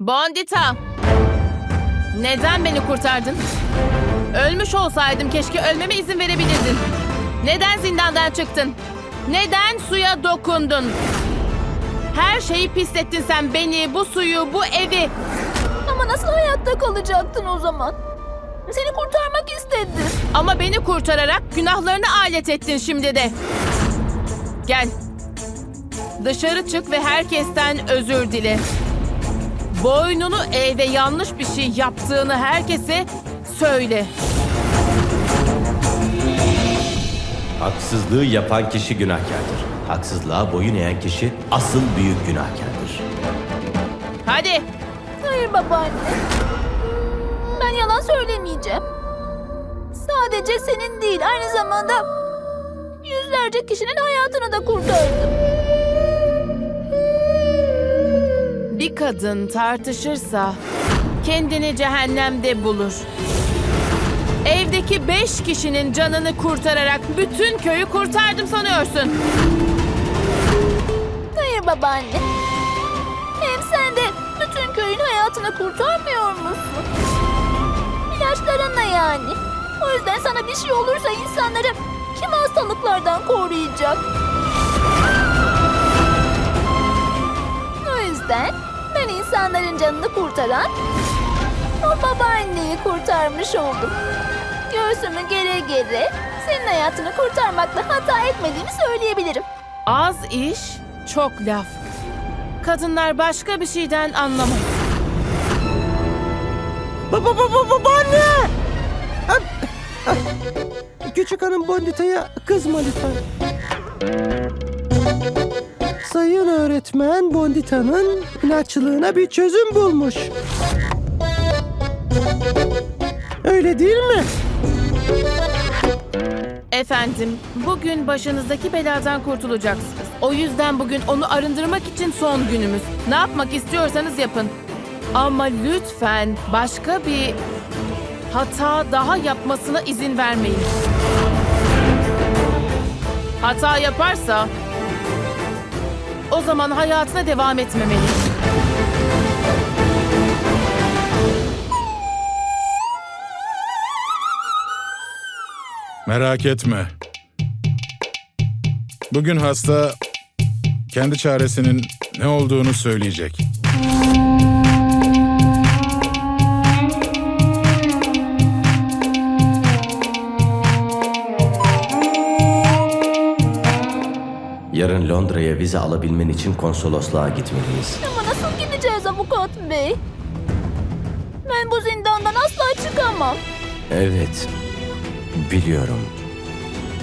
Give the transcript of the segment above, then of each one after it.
Bondita! Neden beni kurtardın? Ölmüş olsaydım keşke ölmeme izin verebilirdin. Neden zindandan çıktın? Neden suya dokundun? Her şeyi pislettin sen beni, bu suyu, bu evi. Ama nasıl hayatta kalacaktın o zaman? Seni kurtarmak istedim. Ama beni kurtararak günahlarını alet ettin şimdi de. Gel. Dışarı çık ve herkesten özür dile. Boynunu eğ ve yanlış bir şey yaptığını herkese söyle. Haksızlığı yapan kişi günahkardır. Haksızlığa boyun eğen kişi asıl büyük günahkardır. Hadi. Hayır babaanne. Ben yalan söylemeyeceğim. Sadece senin değil aynı zamanda yüzlerce kişinin hayatını da kurtardım. Bir kadın tartışırsa kendini cehennemde bulur. Evdeki beş kişinin canını kurtararak bütün köyü kurtardım sanıyorsun. Hayır babaanne. Hem sen de bütün köyün hayatını kurtarmıyor musun? İlaçlarınla yani. O yüzden sana bir şey olursa insanları kim hastalıklardan koruyacak? O yüzden insanların canını kurtaran o babaanneyi kurtarmış oldum. Göğsümü gere gere senin hayatını kurtarmakla hata etmediğimi söyleyebilirim. Az iş, çok laf. Kadınlar başka bir şeyden anlamaz. Baba baba baba anne! Ay, ay. Küçük hanım Bondita'ya kızma lütfen. Sayın öğretmen Bondita'nın inatçılığına bir çözüm bulmuş. Öyle değil mi? Efendim, bugün başınızdaki beladan kurtulacaksınız. O yüzden bugün onu arındırmak için son günümüz. Ne yapmak istiyorsanız yapın. Ama lütfen başka bir hata daha yapmasına izin vermeyin. Hata yaparsa o zaman hayatına devam etmemeli. Merak etme. Bugün hasta kendi çaresinin ne olduğunu söyleyecek. Yarın Londra'ya vize alabilmen için konsolosluğa gitmeliyiz. Ama nasıl gideceğiz avukat bey? Ben bu zindandan asla çıkamam. Evet, biliyorum.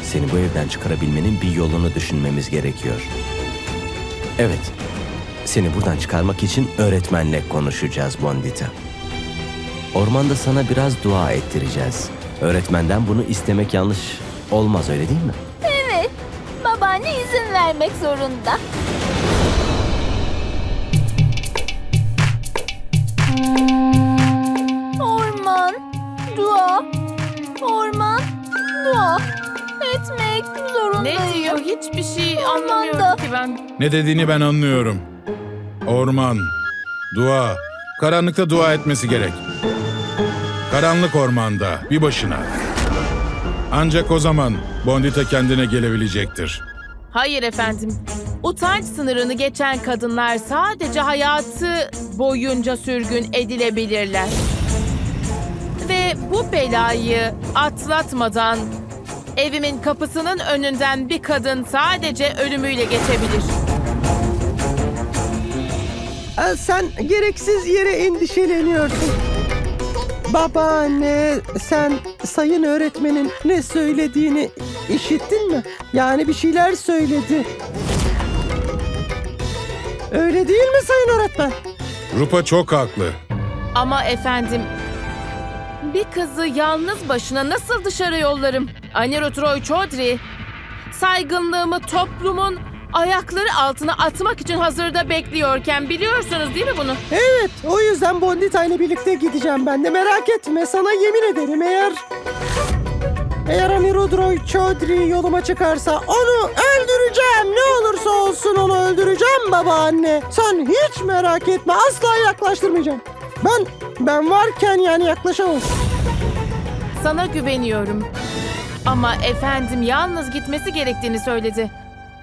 Seni bu evden çıkarabilmenin bir yolunu düşünmemiz gerekiyor. Evet, seni buradan çıkarmak için öğretmenle konuşacağız Bondita. Ormanda sana biraz dua ettireceğiz. Öğretmenden bunu istemek yanlış olmaz öyle değil mi? Vermek zorunda. Orman, dua, orman, dua etmek zorundayım. Ne diyor hiçbir şey Ormanda. anlamıyorum ki ben. Ne dediğini ben anlıyorum. Orman, dua, karanlıkta dua etmesi gerek. Karanlık ormanda, bir başına. Ancak o zaman Bondita kendine gelebilecektir. Hayır efendim. Utanç sınırını geçen kadınlar sadece hayatı boyunca sürgün edilebilirler. Ve bu belayı atlatmadan evimin kapısının önünden bir kadın sadece ölümüyle geçebilir. Sen gereksiz yere endişeleniyorsun. Babaanne sen sayın öğretmenin ne söylediğini işittin mi? Yani bir şeyler söyledi. Öyle değil mi sayın öğretmen? Rupa çok haklı. Ama efendim bir kızı yalnız başına nasıl dışarı yollarım? Anirudh Roy Chaudhry saygınlığımı toplumun ayakları altına atmak için hazırda bekliyorken biliyorsunuz değil mi bunu? Evet, o yüzden Bondita ile birlikte gideceğim ben de. Merak etme, sana yemin ederim eğer... Eğer Anirudh Roy Chaudhry yoluma çıkarsa onu öldüreceğim. Ne olursa olsun onu öldüreceğim. Babaanne. Sen hiç merak etme. Asla yaklaştırmayacağım. Ben ben varken yani yaklaşamaz. Sana güveniyorum. Ama efendim yalnız gitmesi gerektiğini söyledi.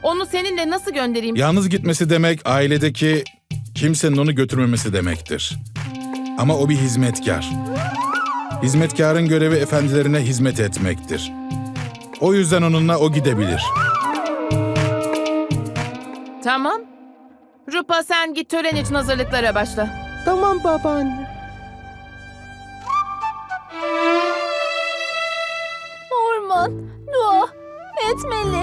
Onu seninle nasıl göndereyim? Yalnız gitmesi demek ailedeki kimsenin onu götürmemesi demektir. Ama o bir hizmetkar. Hizmetkarın görevi efendilerine hizmet etmektir. O yüzden onunla o gidebilir. Tamam. Rupa sen git tören için hazırlıklara başla. Tamam babaanne. Orman, dua etmeli.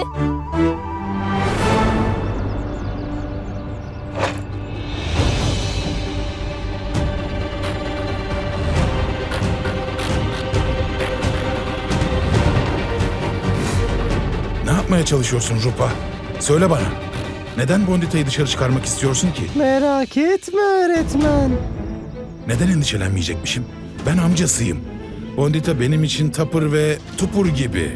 Yapmaya çalışıyorsun Rupa? Söyle bana. Neden Bondita'yı dışarı çıkarmak istiyorsun ki? Merak etme öğretmen. Neden endişelenmeyecekmişim? Ben amcasıyım. Bondita benim için tapır ve tupur gibi.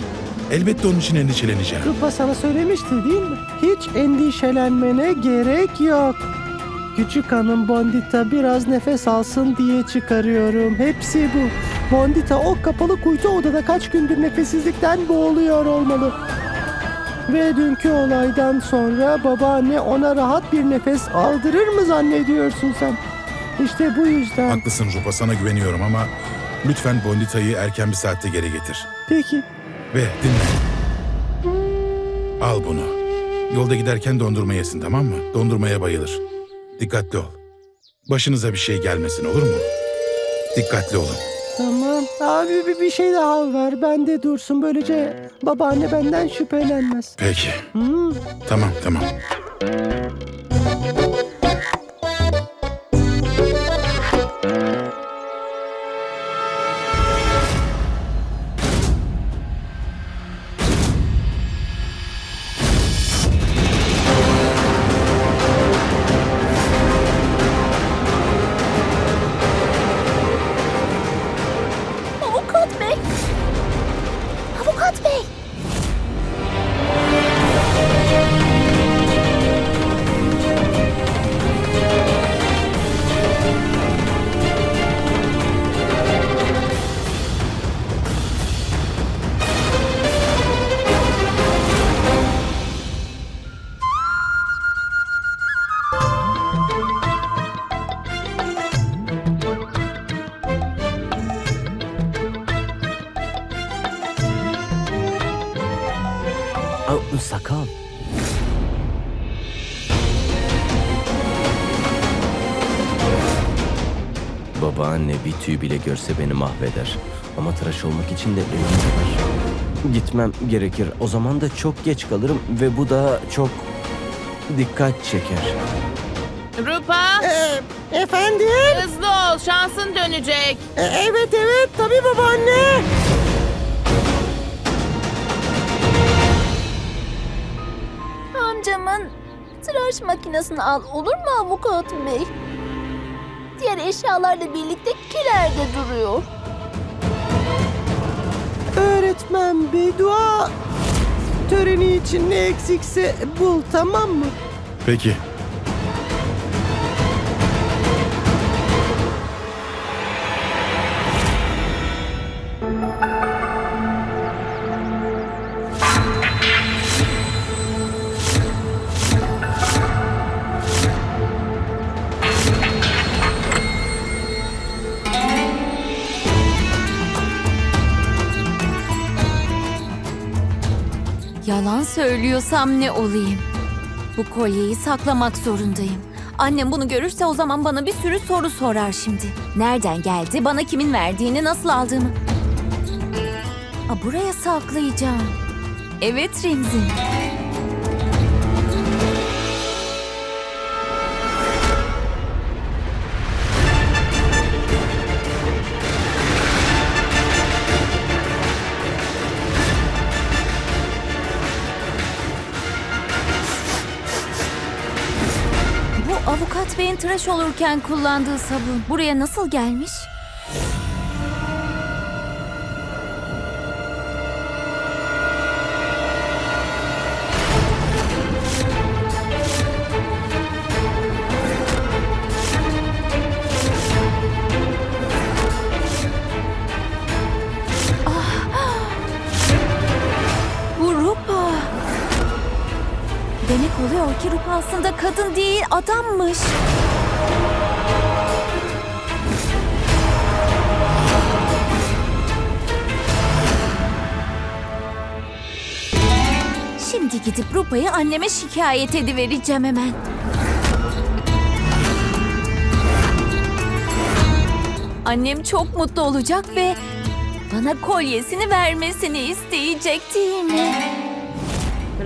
Elbette onun için endişeleneceğim. Rupa sana söylemişti değil mi? Hiç endişelenmene gerek yok. Küçük hanım Bondita biraz nefes alsın diye çıkarıyorum. Hepsi bu. Bondita o kapalı kuytu odada kaç gündür nefessizlikten boğuluyor olmalı. Ve dünkü olaydan sonra babaanne ona rahat bir nefes aldırır mı zannediyorsun sen? İşte bu yüzden. Haklısın Rupa sana güveniyorum ama lütfen Bondita'yı erken bir saatte geri getir. Peki. Ve dinle. Al bunu. Yolda giderken dondurma yesin tamam mı? Dondurmaya bayılır. Dikkatli ol. Başınıza bir şey gelmesin olur mu? Dikkatli olun. Tamam. Abi bir, bir şey daha ver. Bende dursun. Böylece babaanne benden şüphelenmez. Peki. Hmm. Tamam tamam. Tüy bile görse beni mahveder. Ama tıraş olmak için de evim var. Gitmem gerekir. O zaman da çok geç kalırım ve bu da çok dikkat çeker. Rupa Ee, efendim? hızlı ol şansın dönecek. E, evet evet tabii babaanne. Amcamın tıraş makinesini al olur mu avukat bey? Diğer eşyalarla birlikte kilerde duruyor. Öğretmen bir dua töreni için ne eksikse bul tamam mı? Peki. Söylüyorsam ne olayım? Bu kolyeyi saklamak zorundayım. Annem bunu görürse o zaman bana bir sürü soru sorar şimdi. Nereden geldi, bana kimin verdiğini, nasıl aldığımı. Aa, buraya saklayacağım. Evet Remzi. Tıraş olurken kullandığı sabun buraya nasıl gelmiş? Demek oluyor ki Rupa aslında kadın değil adammış. Şimdi gidip Rupa'yı anneme şikayet edivereceğim hemen. Annem çok mutlu olacak ve bana kolyesini vermesini isteyecek değil mi?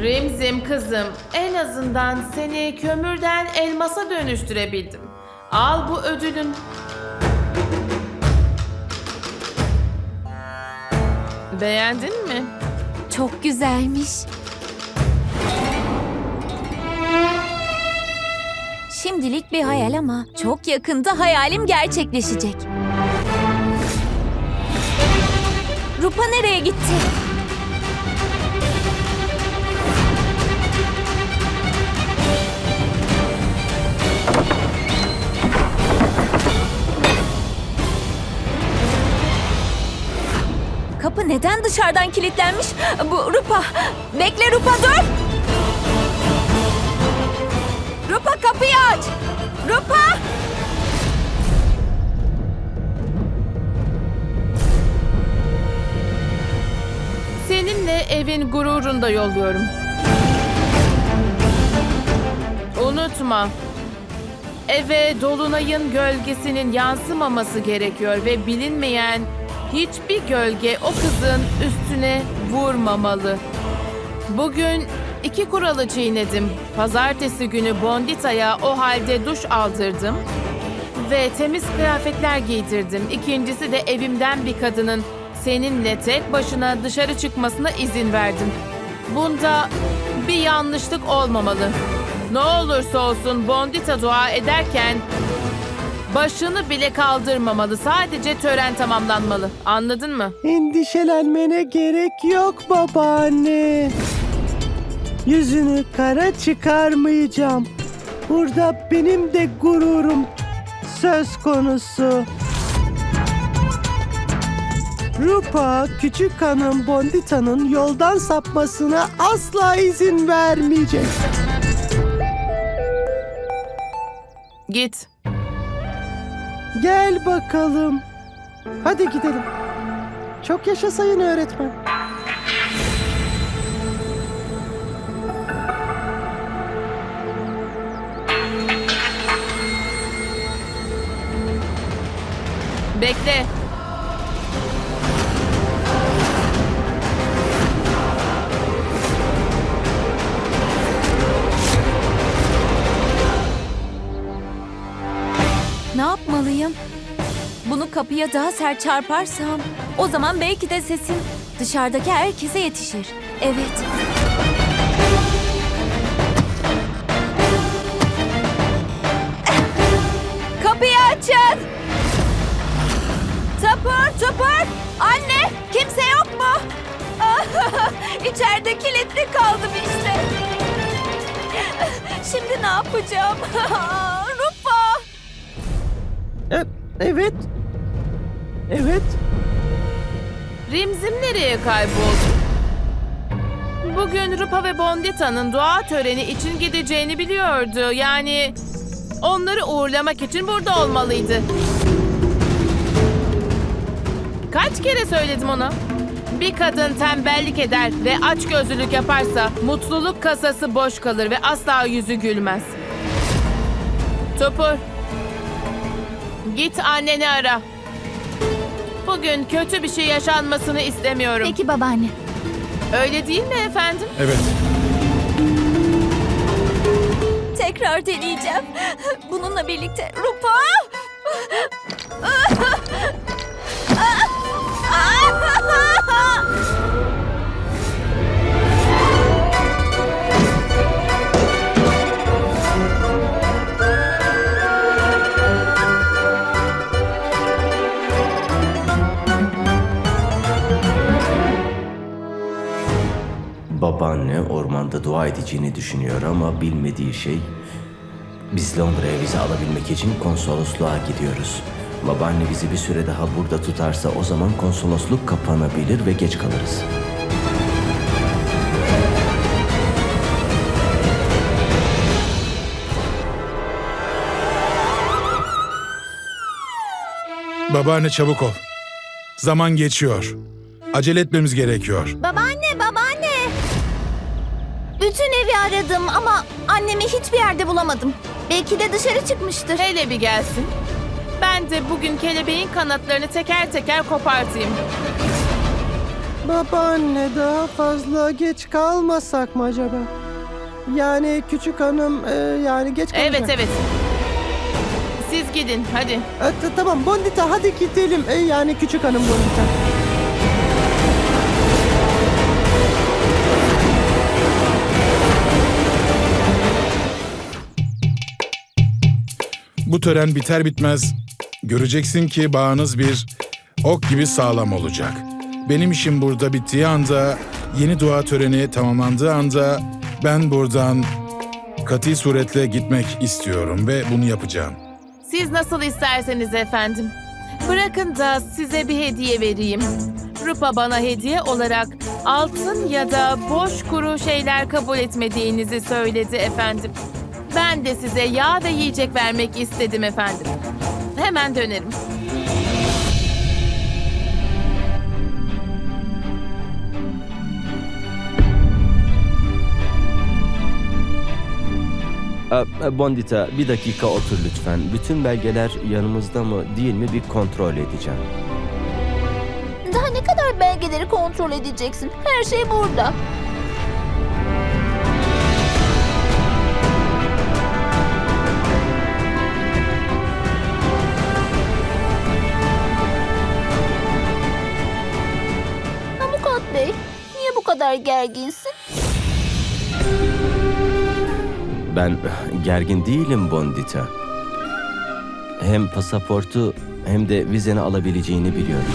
Rimzim kızım, en azından seni kömürden elmasa dönüştürebildim. Al bu ödülün. Beğendin mi? Çok güzelmiş. Şimdilik bir hayal ama çok yakında hayalim gerçekleşecek. Rupa nereye gitti? Neden dışarıdan kilitlenmiş? Bu Rupa. Bekle Rupa dur. Rupa kapıyı aç. Rupa. Seninle evin gururunda yolluyorum. Unutma. Eve dolunayın gölgesinin yansımaması gerekiyor ve bilinmeyen hiçbir gölge o kızın üstüne vurmamalı. Bugün iki kuralı çiğnedim. Pazartesi günü Bondita'ya o halde duş aldırdım ve temiz kıyafetler giydirdim. İkincisi de evimden bir kadının seninle tek başına dışarı çıkmasına izin verdim. Bunda bir yanlışlık olmamalı. Ne olursa olsun Bondita dua ederken başını bile kaldırmamalı. Sadece tören tamamlanmalı. Anladın mı? Endişelenmene gerek yok babaanne. Yüzünü kara çıkarmayacağım. Burada benim de gururum söz konusu. Rupa küçük hanım Bondita'nın yoldan sapmasına asla izin vermeyecek. Git. Gel bakalım. Hadi gidelim. Çok yaşa sayın öğretmen. Bekle. Kapıya daha sert çarparsam o zaman belki de sesim dışarıdaki herkese yetişir. Evet. Kapıyı açın! Tapır tapır! Anne kimse yok mu? İçeride kilitli kaldım işte. Şimdi ne yapacağım? Rupa! E- evet. Evet. Rimzim nereye kayboldu? Bugün Rupa ve Bondita'nın dua töreni için gideceğini biliyordu. Yani onları uğurlamak için burada olmalıydı. Kaç kere söyledim ona? Bir kadın tembellik eder ve açgözlülük yaparsa mutluluk kasası boş kalır ve asla yüzü gülmez. Topur. Git anneni ara. Bugün kötü bir şey yaşanmasını istemiyorum. Peki babaanne. Öyle değil mi efendim? Evet. Tekrar deneyeceğim. Bununla birlikte Rupa! babaanne ormanda dua edeceğini düşünüyor ama bilmediği şey biz Londra'ya vize alabilmek için konsolosluğa gidiyoruz. Babaanne bizi bir süre daha burada tutarsa o zaman konsolosluk kapanabilir ve geç kalırız. Babaanne çabuk ol. Zaman geçiyor. Acele etmemiz gerekiyor. Baba bütün evi aradım ama annemi hiçbir yerde bulamadım. Belki de dışarı çıkmıştır. Hele bir gelsin. Ben de bugün kelebeğin kanatlarını teker teker kopartayım. Babaanne daha fazla geç kalmasak mı acaba? Yani küçük hanım e, yani geç kalacak. Evet evet. Siz gidin hadi. E, t- tamam Bondita hadi gidelim. E, yani küçük hanım Bondita. Bu tören biter bitmez göreceksin ki bağınız bir ok gibi sağlam olacak. Benim işim burada bittiği anda, yeni dua töreni tamamlandığı anda ben buradan katı suretle gitmek istiyorum ve bunu yapacağım. Siz nasıl isterseniz efendim. Bırakın da size bir hediye vereyim. Rupa bana hediye olarak altın ya da boş kuru şeyler kabul etmediğinizi söyledi efendim. Ben de size yağ ve yiyecek vermek istedim efendim. Hemen dönerim. Bondita bir dakika otur lütfen. Bütün belgeler yanımızda mı değil mi bir kontrol edeceğim. Daha ne kadar belgeleri kontrol edeceksin? Her şey burada. Kadar gerginsin? Ben gergin değilim Bondita. Hem pasaportu hem de vizeni alabileceğini biliyorum.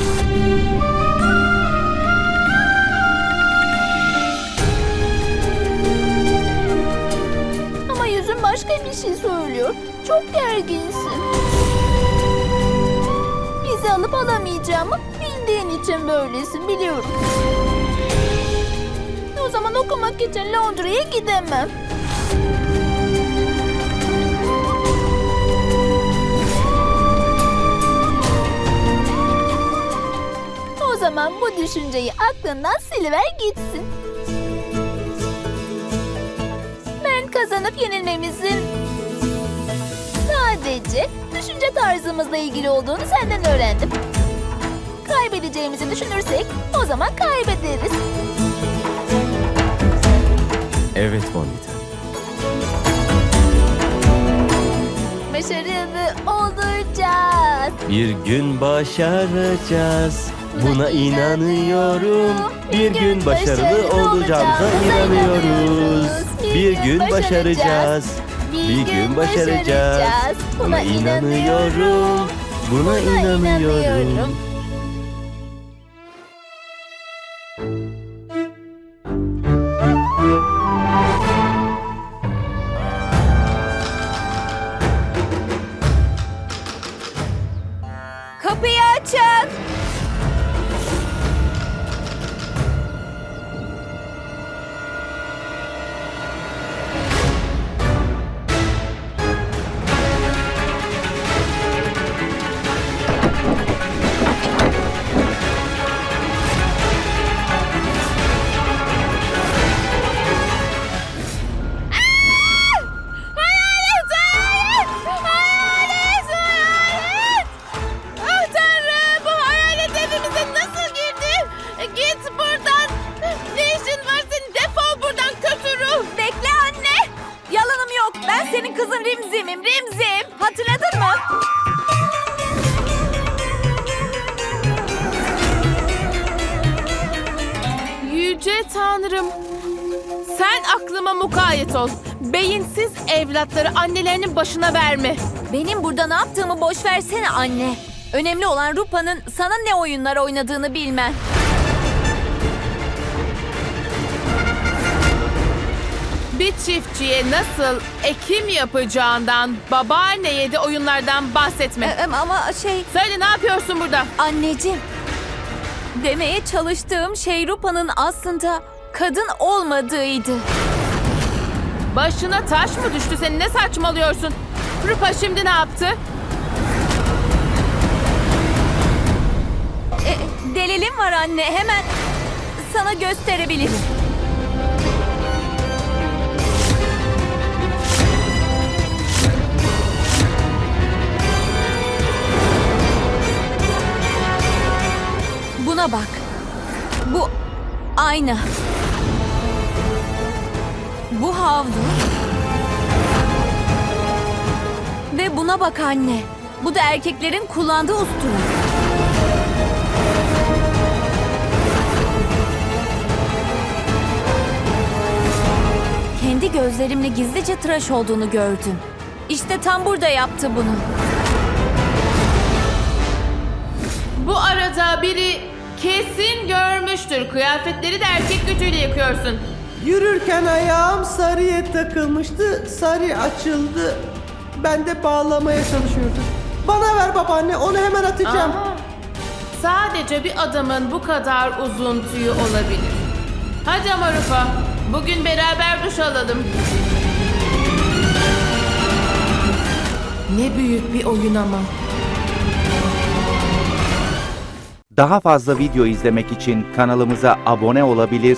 Ama yüzün başka bir şey söylüyor. Çok gerginsin. Bizi alıp alamayacağımı bildiğin için böylesin biliyorum. Okumak için Londra'ya gidemem. O zaman bu düşünceyi aklından siliver gitsin. Ben kazanıp yenilmemizin sadece düşünce tarzımızla ilgili olduğunu senden öğrendim. Kaybedeceğimizi düşünürsek o zaman kaybederiz. Evet Bondita. Başarılı olacağız. Bir gün başaracağız. Buna inanıyorum. Bir gün başarılı olacağımıza inanıyoruz. Bir gün başaracağız. Bir gün başaracağız. Buna inanıyorum. Buna inanıyorum. Beyinsiz evlatları annelerinin başına verme. Benim burada ne yaptığımı boş versene anne. Önemli olan Rupa'nın sana ne oyunlar oynadığını bilmen. Bir çiftçiye nasıl ekim yapacağından, babaanneye de oyunlardan bahsetme. E, ama şey Söyle ne yapıyorsun burada? anneciğim. Demeye çalıştığım şey Rupa'nın aslında kadın olmadığıydı. Başına taş mı düştü senin? Ne saçmalıyorsun? Rupa şimdi ne yaptı? Delilim var anne. Hemen sana gösterebilirim. Buna bak. Bu ayna. Bu havlu. Ve buna bak anne. Bu da erkeklerin kullandığı ustura. Kendi gözlerimle gizlice tıraş olduğunu gördüm. İşte tam burada yaptı bunu. Bu arada biri kesin görmüştür. Kıyafetleri de erkek gücüyle yıkıyorsun. Yürürken ayağım sarıya takılmıştı. Sarı açıldı. Ben de bağlamaya çalışıyordum. Bana ver babaanne onu hemen atacağım. Aha. Sadece bir adamın bu kadar uzun tüyü olabilir. Hadi ama Rufa, bugün beraber duş alalım. Ne büyük bir oyun ama. Daha fazla video izlemek için kanalımıza abone olabilir,